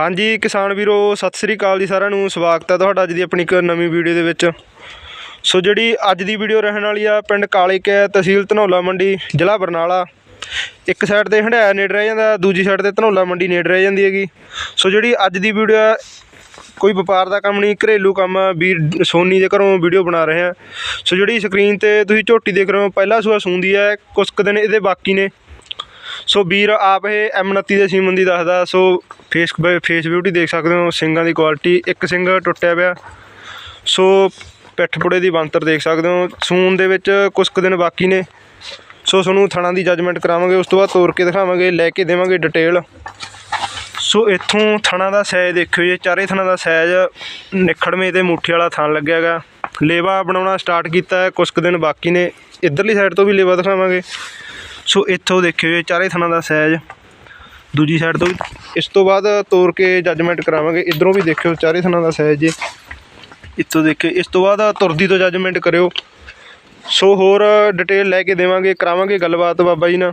ਹਾਂਜੀ, ਕਿਸਾਨ ਵੀਰੋ, ਸਤਿ ਸ੍ਰੀ ਅਕਾਲ ਜੀ ਸਾਰਿਆਂ ਨੂੰ। ਸਵਾਗਤ ਹੈ ਤੁਹਾਡਾ ਅੱਜ ਦੀ ਆਪਣੀ ਇੱਕ ਨਵੀਂ ਵੀਡੀਓ ਦੇ ਵਿੱਚ। ਸੋ ਜਿਹੜੀ ਅੱਜ ਦੀ ਵੀਡੀਓ ਰਹਿਣ ਵਾਲੀ ਆ, ਪਿੰਡ ਕਾਲੇ ਕੇ ਤਹਿਸੀਲ ਧਨੌਲਾ ਮੰਡੀ, ਜ਼ਿਲ੍ਹਾ ਬਰਨਾਲਾ। ਇੱਕ ਸਾਈਡ ਤੇ ਹੰਡਾਇਆ ਨੇੜ ਰਹਿ ਜਾਂਦਾ, ਦੂਜੀ ਸਾਈਡ ਤੇ ਧਨੌਲਾ ਮੰਡੀ ਨੇੜ ਰਹਿ ਜਾਂਦੀ ਹੈਗੀ। ਸੋ ਜਿਹੜੀ ਅੱਜ ਦੀ ਵੀਡੀਓ ਆ, ਕੋਈ ਵਪਾਰ ਦਾ ਕੰਮ ਨਹੀਂ, ਘਰੇਲੂ ਕੰਮ ਵੀਰ ਸੋਨੀ ਦੇ ਘਰੋਂ ਵੀਡੀਓ ਬਣਾ ਰਹੇ ਆ। ਸੋ ਜਿਹੜੀ ਸਕਰੀਨ ਤੇ ਤੁਸੀਂ ਝੋਟੀ ਦੇਖ ਰਹੇ ਹੋ, ਪਹਿਲਾ ਸੂਆ ਸੂੰਦੀ ਹੈ ਕੁਛ ਕੁ ਦਿਨ ਇਹਦੇ ਬਾਕੀ ਨੇ। ਸੋ ਵੀਰ ਆਪ ਇਹ M29 ਦੇ ਸੀਮਨ ਦੀ ਦੱਸਦਾ, ਸੋ ਫੇਸ ਫੇਸ ਬਿਊਟੀ ਦੇਖ ਸਕਦੇ ਹੋ, ਸਿੰਗਾਂ ਦੀ ਕੁਆਲਿਟੀ ਇੱਕ ਸਿੰਗ ਟੁੱਟਿਆ ਪਿਆ। ਸੋ ਪਿੱਠ ਪੁੜੇ ਦੀ ਬੰਤਰ ਦੇਖ ਸਕਦੇ ਹੋ, ਸੂਨ ਦੇ ਵਿੱਚ ਕੁਝ ਕੁ ਦਿਨ ਬਾਕੀ ਨੇ। ਸੋ ਤੁਹਾਨੂੰ ਥਣਾ ਦੀ ਜੱਜਮੈਂਟ ਕਰਾਵਾਂਗੇ, ਉਸ ਤੋਂ ਬਾਅਦ ਤੋੜ ਕੇ ਦਿਖਾਵਾਂਗੇ, ਲੈ ਕੇ ਦੇਵਾਂਗੇ ਡਿਟੇਲ ਸੋ ਇੱਥੋਂ ਥਣਾ ਦਾ ਸਾਈਜ਼ ਦੇਖਿਓ ਜੀ, ਚਾਰੇ ਥਣਾ ਦਾ ਸਾਈਜ਼ ਨਿਖੜਵੇਂ ਤੇ ਮੁੱਠੀ ਵਾਲਾ ਥਣ ਲੱਗਿਆ ਹੈਗਾ। ਲੇਵਾ ਬਣਾਉਣਾ ਸਟਾਰਟ ਕੀਤਾ ਹੈ ਕੁਝ ਕੁ ਦਿਨ ਬਾਕੀ ਨੇ। ਇਧਰਲੀ ਸਾਈਡ ਤੋਂ ਵੀ ਲੇਵਾ ਦਿਖਾਵਾਂਗੇ। ਸੋ ਇੱਥੋਂ ਦੇਖਿਓ ਜੀ, ਚਾਰੇ ਥਣਾ ਦਾ ਸਾਈਜ਼ ਦੂਜੀ ਸਾਈਡ ਤੋਂ ਵੀ ਇਸ ਤੋਂ ਬਾਅਦ ਤੋਰ ਕੇ ਜੱਜਮੈਂਟ ਕਰਾਵਾਂਗੇ। ਇਧਰੋਂ ਵੀ ਦੇਖਿਓ, ਚਾਰੇ ਥਣਾ ਦਾ ਸਾਈਜ਼ ਜੇ। ਇੱਥੋਂ ਦੇਖਿਓ, ਇਸ ਤੋਂ ਬਾਅਦ ਤੁਰਦੀ ਤੋਂ ਜੱਜਮੈਂਟ ਕਰਿਓ। ਸੋ ਹੋਰ ਡਿਟੇਲ ਲੈ ਕੇ ਦੇਵਾਂਗੇ, ਕਰਾਵਾਂਗੇ ਗੱਲਬਾਤ ਬਾਬਾ ਜੀ ਨਾਲ।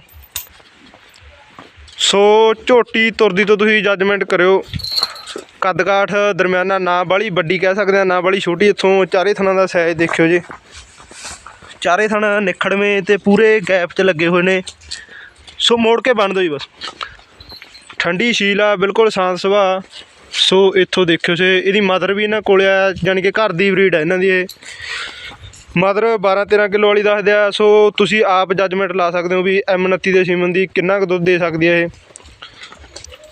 ਸੋ ਝੋਟੀ ਤੁਰਦੀ ਤੋਂ ਤੁਸੀਂ ਜੱਜਮੈਂਟ ਕਰਿਓ। ਕੱਦਕਾਠ ਦਰਮਿਆਨਾ, ਨਾ ਬਾਲੀ ਵੱਡੀ ਕਹਿ ਸਕਦੇ ਆ, ਨਾ ਬਾਲੀ ਛੋਟੀ। ਇੱਥੋਂ ਚਾਰੇ ਥਣਾਂ ਦਾ ਸਾਈਜ਼ ਦੇਖਿਓ ਜੀ। ਚਾਰੇ ਥਣ ਨਿਖੜਵੇਂ ਤੇ ਪੂਰੇ ਗੈਪ 'ਚ ਲੱਗੇ ਹੋਏ ਨੇ। ਸੋ ਮੋੜ ਕੇ ਬੰਨ ਦਿਓ ਜੀ ਬਸ। ਠੰਡੀ ਸ਼ੀਲ ਆ ਬਿਲਕੁਲ ਸ਼ਾਂਤ ਸੁਭਾਅ ਸੋ ਇੱਥੋਂ ਦੇਖਿਓ ਸੇ ਇਹਦੀ ਮਦਰ ਵੀ ਇਹਨਾਂ ਕੋਲ ਆ ਯਾਨੀ ਕਿ ਘਰ ਦੀ ਬਰੀਡ ਆ ਇਹਨਾਂ ਦੀ ਇਹ। ਮਦਰ 12 13 ਕਿਲੋ ਵਾਲੀ ਦੱਸਦੇ ਆ ਸੋ ਤੁਸੀਂ ਆਪ ਜੱਜਮੈਂਟ ਲਾ ਸਕਦੇ ਹੋ ਵੀ M29 ਦੇ ਸੀਮਨ ਦੀ ਕਿੰਨਾ ਕੁ ਦੁੱਧ ਦੇ ਸਕਦੀ ਹੈ ਇਹ।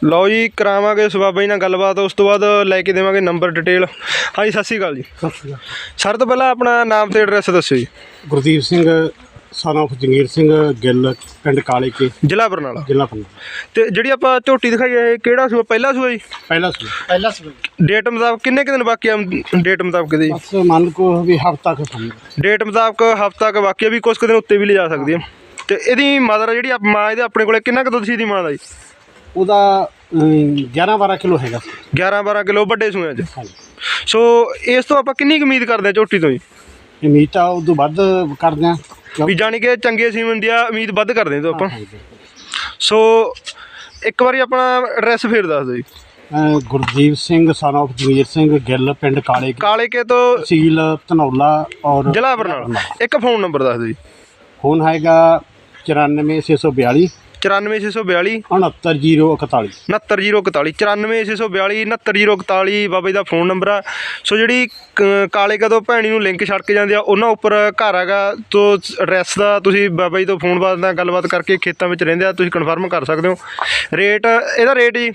ਲਓ ਜੀ ਕਰਾਵਾਂਗੇ ਸਬਾਬਾ ਜੀ ਨਾਲ ਗੱਲਬਾਤ ਉਸ ਤੋਂ ਬਾਅਦ ਲੈ ਕੇ ਦੇਵਾਂਗੇ ਨੰਬਰ ਡਿਟੇਲ ਹਾਂਜੀ ਸਤਿ ਸ਼੍ਰੀ ਅਕਾਲ ਜੀ। ਸਤਿ ਸ਼੍ਰੀ ਅਕਾਲ। ਸਰ ਤੋਂ ਪਹਿਲਾਂ ਆਪਣਾ ਨਾਮ ਤੇ ਐਡਰੈਸ ਦੱਸਿਓ ਜੀ। ਗੁਰਦੀਪ ਸਿੰਘ ਸਨ of ਜੰਗੀਰ ਸਿੰਘ ਗਿੱਲ ਪਿੰਡ ਕਾਲੇ ਕੇ ਜ਼ਿਲ੍ਹਾ ਬਰਨਾਲਾ। ਜ਼ਿਲ੍ਹਾ ਪੰਨਾ ਤੇ ਜਿਹੜੀ ਆਪਾਂ ਝੋਟੀ ਦਿਖਾਈ ਹੈ ਇਹ ਕਿਹੜਾ ਸੂਆ ਪਹਿਲਾ ਸੂਆ ਜੀ? ਪਹਿਲਾ ਸੀ ਪਹਿਲਾ ਸੀ ਡੇਟ ਮੁਤਾਬਕ ਕਿੰਨੇ ਕੁ ਦਿਨ ਬਾਕੀ ਆ ਡੇਟ ਮੁਤਾਬਕ ਦੀ ਬਸ ਮੰਨ ਕੋ ਵੀ ਹਫਤਾ ਕੁ ਸਮਝ ਡੇਟ ਮੁਤਾਬਕ ਹਫਤਾ ਕ ਬਾਕੀ ਆ ਵੀ ਕੁਝ ਕੁ ਦਿਨ ਉੱਤੇ ਵੀ ਲਿਜਾ ਸਕਦੀ ਹੈ ਤੇ ਇਹਦੀ ਮਦਰ ਜਿਹੜੀ ਆਪ- ਮਾਂ ਇਹਦੇ ਆਪਣੇ ਕੋਲੇ ਕਿੰਨਾ ਕੁ ਦੁੱਧ ਸੀ ਦੀ ਮਾਂ ਦਾ ਜੀ? ਉਹਦਾ 11 12 ਕਿਲੋ ਹੈਗਾ ਸੀ। 11 12 ਕਿਲੋ ਵੱਡੇ ਸੂਆਂ 'ਚ ਹਾਂਜੀ। ਸੋ ਇਸ ਤੋਂ ਆਪਾਂ ਕਿੰਨੀ ਕੁ ਉਮੀਦ ਕਰਦੇ ਹਾਂ ਝੋਟੀ ਤੋਂ ਜੀ? ਇਹ ਮੀਟ ਆ ਉਦੋਂ ਵੱਧ ਕਰਦੇ ਆ। ਵੀ ਜਾਣੀ ਕਿ ਚੰਗੇ ਸੀਮਨ ਦੀ ਆ ਉਮੀਦ ਵੱਧ ਕਰਦੇ ਤੋਂ ਆਪਾਂ। ਸੋ ਇੱਕ ਵਾਰੀ ਆਪਣਾ ਐਡਰੈਸ ਫੇਰ ਦੱਸ ਦਿਓ ਜੀ। ਗੁਰਦੀਪ ਸਿੰਘ ਸਨ of ਜੰਗੀਰ ਸਿੰਘ ਗਿੱਲ ਪਿੰਡ ਕਾਲੇ ਕਾਲੇ ਕੇ ਤੋਂ ਤਹਿਸੀਲ ਧਨੌਲਾ ਔਰ ਜ਼ਿਲ੍ਹਾ ਬਰਨਾਲਾ ਇੱਕ ਫੋਨ ਨੰਬਰ ਦੱਸ ਦਿਓ ਜੀ। ਫੋਨ ਹੈਗਾ 94642 94642. 69041 69041 94642 69041 ਬਾਬਾ ਜੀ ਦਾ ਫੋਨ ਨੰਬਰ ਆ। ਸੋ ਜਿਹੜੀ ਕਾਲੇ ਕਦੋਂ ਭੈਣੀ ਨੂੰ ਲਿੰਕ ਛੱਡ ਕੇ ਜਾਂਦੇ ਆ ਉਹਨਾਂ ਉੱਪਰ ਘਰ ਹੈਗਾ ਤੋਂ ਐਡਰੈਸ ਦਾ ਤੁਸੀਂ ਬਾਬਾ ਜੀ ਤੋਂ ਫੋਨ ਬਾਤ ਨਾਲ ਗੱਲਬਾਤ ਕਰਕੇ ਖੇਤਾਂ ਵਿੱਚ ਰਹਿੰਦੇ ਆ ਤੁਸੀਂ ਕਨਫਰਮ ਕਰ ਸਕਦੇ ਹੋ। ਰੇਟ ਇਹਦਾ ਰੇਟ ਜੀ?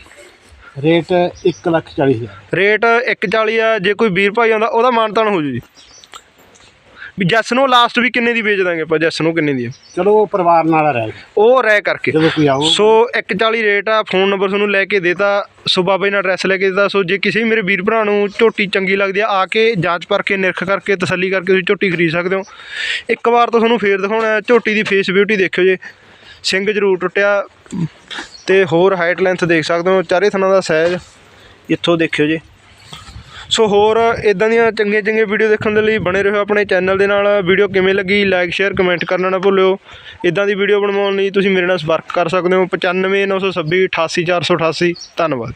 ਰੇਟ 140000 ਰੇਟ 140 ਆ ਜੇ ਕੋਈ ਵੀਰ ਭਾਈ ਆਉਂਦਾ ਉਹਦਾ ਮਾਨਤਾਨ ਹੋ ਜੂ ਜੀ। ਵੀ ਜੈਸ ਨੂੰ ਲਾਸਟ ਵੀ ਕਿੰਨੇ ਦੀ ਵੇਚ ਦਾਂਗੇ ਆਪਾਂ ਜੈਸ ਨੂੰ ਕਿੰਨੇ ਦੀ ਆ? ਚਲੋ ਉਹ ਪਰਿਵਾਰ ਨਾਲ ਰਹਿ ਉਹ ਰਹਿ ਕਰਕੇ। ਜਦੋਂ ਕੋਈ ਆਊ ਸੋ 140 ਰੇਟ ਆ ਫੋਨ ਨੰਬਰ ਤੁਹਾਨੂੰ ਲੈ ਕੇ ਦੇਤਾ ਸੋ ਬਾਬਾ ਜੀ ਨਾਲ ਐਡਰੈਸ ਲੈ ਕੇ ਦਿੱਤਾ ਸੋ ਜੇ ਕਿਸੇ ਵੀ ਮੇਰੇ ਵੀਰ ਭਰਾ ਨੂੰ ਝੋਟੀ ਚੰਗੀ ਲੱਗਦੀ ਆ ਆ ਕੇ ਜਾਂਚ ਪਰਖ ਕੇ ਨਿਰਖ ਕਰਕੇ ਤਸੱਲੀ ਕਰਕੇ ਤੁਸੀਂ ਝੋਟੀ ਖਰੀਦ ਸਕਦੇ ਹੋ। ਇੱਕ ਵਾਰ ਤਾਂ ਤੁਹਾਨੂੰ ਫੇਰ ਦਿਖਾਉਣਾ ਹੈ, ਝੋਟੀ ਦੀ ਫੇਸ ਬਿਊਟੀ ਦੇਖਿਓ ਜੇ। ਸਿੰਘ ਜ਼ਰੂਰ ਟੁੱਟਿਆ ਤੇ ਹੋਰ ਹਾਈਟ ਲੈਂਥ ਦੇਖ ਸਕਦੇ ਹੋ ਚਾਰੇ ਥਣਾਂ ਦਾ ਸਾਈਜ਼ ਇੱਥੋਂ ਦੇਖਿਓ ਜੇ। ਸੋ ਹੋਰ ਇਦਾਂ ਦੀਆਂ ਚੰਗੀਆਂ ਚੰਗੀਆਂ ਵੀਡੀਓ ਦੇਖਣ ਦੇ ਲਈ ਬਣੇ ਰਹੋ ਆਪਣੇ ਚੈਨਲ ਦੇ ਨਾਲ। ਵੀਡੀਓ ਕਿਵੇਂ ਲੱਗੀ? ਲਾਈਕ ਸ਼ੇਅਰ ਕਮੈਂਟ ਕਰਨਾ ਨਾ ਭੁੱਲਿਓ। ਇਦਾਂ ਦੀ ਵੀਡੀਓ ਬਣਵਾਉਣ ਲਈ ਤੁਸੀਂ ਮੇਰੇ ਨਾਲ ਸੰਪਰਕ ਕਰ ਸਕਦੇ ਹੋ। 95 926 88 488 ਧੰਨਵਾਦ।